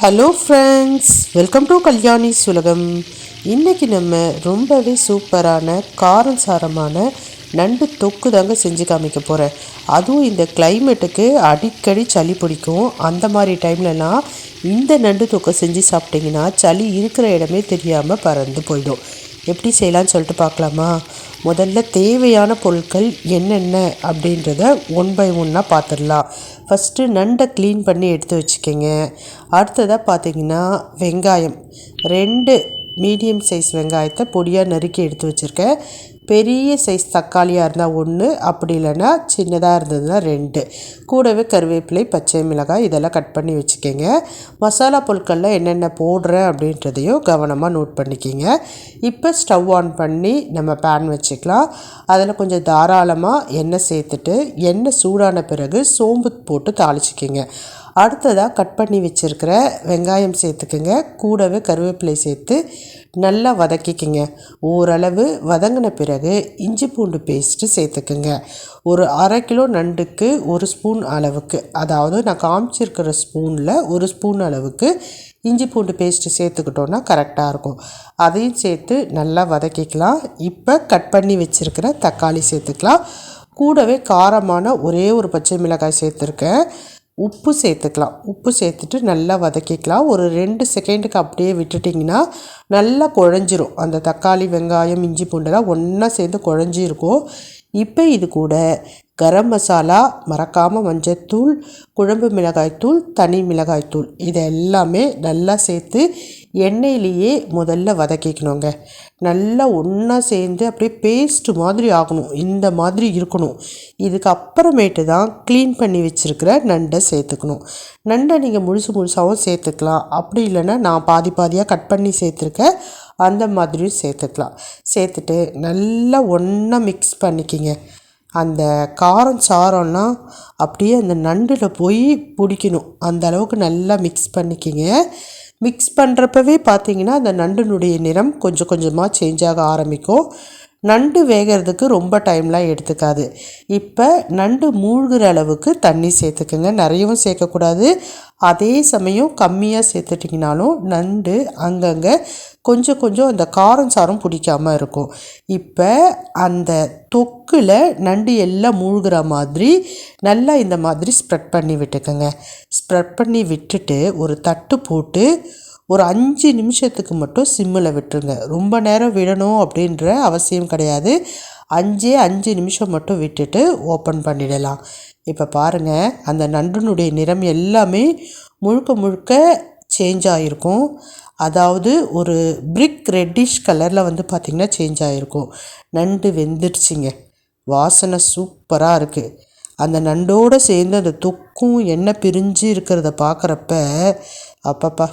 Hello friends welcome to Kalyani சுலகம் இன்றைக்கி நம்ம ரொம்பவே சூப்பரான காரம் சாரமான நண்டு தொக்கு தாங்க செஞ்சு காமிக்க போகிறேன் அதுவும் இந்த கிளைமேட்டுக்கு அடிக்கடி சளி பிடிக்கும். அந்த மாதிரி டைம்லலாம் இந்த நண்டு தொக்கை செஞ்சு சாப்பிட்டிங்கன்னா சளி இருக்கிற இடமே தெரியாமல் பறந்து போயிடும். எப்படி செய்யலான்னு சொல்லிட்டு பார்க்கலாமா? முதல்ல தேவையான பொருட்கள் என்னென்ன அப்படின்றத ஒன் பை ஒன்னாக பார்த்துடலாம் ஃபஸ்ட்டு நண்டை க்ளீன் பண்ணி எடுத்து வச்சுக்கோங்க. அடுத்ததாக பார்த்தீங்கன்னா வெங்காயம். ரெண்டு மீடியம் சைஸ் வெங்காயத்தை பொடியாக நறுக்கி எடுத்து வச்சுருக்கேன். பெரிய சைஸ் தக்காளியாக இருந்தால் ஒன்று அப்படி இல்லைன்னா சின்னதாக இருந்ததுன்னா ரெண்டு. கூடவே கருவேப்பிலை பச்சை மிளகாய் இதெல்லாம் கட் பண்ணி வச்சுக்கோங்க. மசாலா பொருட்களில் என்னென்ன போடுறேன் அப்படின்றதையும் கவனமாக நோட் பண்ணிக்கிங்க. இப்போ ஸ்டவ் ஆன் பண்ணி நம்ம பேன் வச்சுக்கலாம். அதில் கொஞ்சம் தாராளமாக எண்ணெய் சேர்த்துட்டு எண்ணெய் சூடான பிறகு சோம்பு போட்டு தாளிச்சிக்கிங்க. அடுத்ததாக கட் பண்ணி வச்சுருக்கிற வெங்காயம் சேர்த்துக்குங்க. கூடவே கருவேப்பிலை சேர்த்து நல்லா வதக்கிக்கிங்க. ஓரளவு வதங்கின பிறகு இஞ்சி பூண்டு பேஸ்ட்டு சேர்த்துக்குங்க. ஒரு அரை கிலோ நண்டுக்கு ஒரு ஸ்பூன் அளவுக்கு அதாவது நான் காமிச்சிருக்கிற ஸ்பூனில் ஒரு ஸ்பூன் அளவுக்கு இஞ்சி பூண்டு பேஸ்ட்டு சேர்த்துக்கிட்டோன்னா கரெக்டாக இருக்கும். அதையும் சேர்த்து நல்லா வதக்கிக்கலாம். இப்போ கட் பண்ணி வச்சுருக்கிற தக்காளி சேர்த்துக்கலாம். கூடவே காரமான ஒரே ஒரு பச்சை மிளகாய் சேர்த்துருக்கேன். உப்பு சேர்த்துக்கலாம். உப்பு சேர்த்துட்டு நல்லா வதக்கிக்கலாம். ஒரு ரெண்டு செகண்டுக்கு அப்படியே விட்டுட்டிங்கன்னா நல்லா குழஞ்சிரும். அந்த தக்காளி வெங்காயம் இஞ்சி பூண்டெல்லாம் ஒன்றா சேர்ந்து குழஞ்சிருக்கும். இப்போ இது கூட கரம் மசாலா மறக்காமல் மஞ்சத்தூள் குழம்பு மிளகாய்த்தூள் தனி மிளகாய்த்தூள் இது எல்லாமே நல்லா சேர்த்து எண்ணெயிலேயே முதல்ல வதக்கிக்கணுங்க. நல்லா ஒன்றா சேர்ந்து அப்படியே பேஸ்ட்டு மாதிரி ஆகணும். இந்த மாதிரி இருக்கணும். இதுக்கு அப்புறமேட்டு தான் க்ளீன் பண்ணி வச்சுருக்கிற நண்டை சேர்த்துக்கணும். நண்டை நீங்கள் முழுசு முழுசாகவும் சேர்த்துக்கலாம். அப்படி இல்லைன்னா நான் பாதி பாதியாக கட் பண்ணி சேர்த்துருக்கேன் அந்த மாதிரியும் சேர்த்துக்கலாம். சேர்த்துட்டு நல்லா ஒன்றா மிக்ஸ் பண்ணிக்கிங்க. அந்த காரம் சாரம்லாம் அப்படியே அந்த நண்டில் போய் பிடிக்கணும். அந்த அளவுக்கு நல்லா மிக்ஸ் பண்ணிக்கிங்க. மிக்ஸ் பண்ணுறப்பவே பார்த்தீங்கன்னா அந்த நண்டினுடைய நிறம் கொஞ்சம் கொஞ்சமாக சேஞ்ச் ஆக ஆரம்பிக்கும். நண்டு வேகிறதுக்கு ரொம்ப டைம்லாம் எடுத்துக்காது. இப்போ நண்டு மூழ்கிற அளவுக்கு தண்ணி சேர்த்துக்குங்க. நிறையவும் சேர்க்கக்கூடாது. அதே சமயம் கம்மியாக சேர்த்துட்டிங்கனாலும் நண்டு அங்கங்கே கொஞ்சம் கொஞ்சம் அந்த காரம் சாரம் பிடிக்காமல் இருக்கும். இப்போ அந்த தொக்கில் நண்டு எல்லாம் மூழ்கிற மாதிரி நல்லா இந்த மாதிரி ஸ்ப்ரெட் பண்ணி விட்டுக்கோங்க. ஸ்ப்ரெட் பண்ணி விட்டுட்டு ஒரு தட்டு போட்டு ஒரு அஞ்சு நிமிஷத்துக்கு மட்டும் சிம்மில் விட்டுருங்க. ரொம்ப நேரம் விடணும் அப்படின்ற அவசியம் கிடையாது. அஞ்சே அஞ்சு நிமிஷம் மட்டும் விட்டுட்டு ஓப்பன் பண்ணிடலாம். இப்போ பாருங்கள் அந்த நண்டுனுடைய நிறம் எல்லாமே முழுக்க முழுக்க சேஞ்ச் ஆகிருக்கும் அதாவது ஒரு பிரிக் ரெட்டிஷ் கலரில் வந்து பார்த்திங்கன்னா சேஞ்ச் ஆகிருக்கும் நண்டு வெந்துடுச்சிங்க. வாசனை சூப்பராக இருக்குது அந்த நண்டோடு சேர்ந்து அந்த தொக்கும் எண்ணெய் பிரிஞ்சு இருக்கிறத பார்க்குறப்ப அப்பப்பா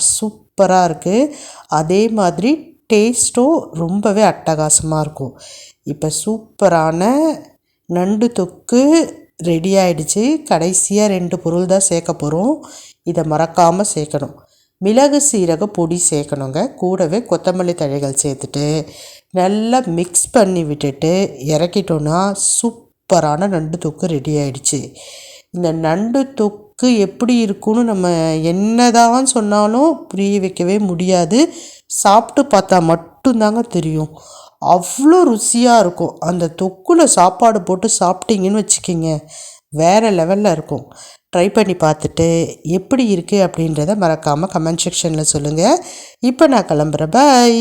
சூப்பராக இருக்குது அதே மாதிரி டேஸ்ட்டும் ரொம்பவே அட்டகாசமாக இருக்கும். இப்போ சூப்பரான நண்டு தொக்கு ரெடி ஆயிடுச்சு. கடைசியாக ரெண்டு பொருள் தான் சேர்க்க போகிறோம் இதை மறக்காமல் சேர்க்கணும். மிளகு சீரக பொடி சேர்க்கணுங்க. கூடவே கொத்தமல்லி தழைகள் சேர்த்துட்டு நல்லா மிக்ஸ் பண்ணி விட்டுட்டு இறக்கிட்டோன்னா சூப்பரான நண்டு தொக்கு ரெடி ஆயிடுச்சு. இந்த நண்டு தொக்கு எப்படி இருக்குன்னு நம்ம என்னதான் சொன்னாலும் புரிய வைக்கவே முடியாது. சாப்பிட்டு பார்த்தா மட்டும்தாங்க தெரியும். அவ்வளோ ருசியாக இருக்கும். அந்த தொக்குல சாப்பாடு போட்டு சாப்பிட்டீங்கன்னு வச்சுக்கிங்க வேறு லெவலில் இருக்கும். ட்ரை பண்ணி பார்த்துட்டு எப்படி இருக்குது அப்படின்றத மறக்காமல் கமெண்ட் செக்ஷனில் சொல்லுங்கள் இப்போ நான் கிளம்புறேன். பாய்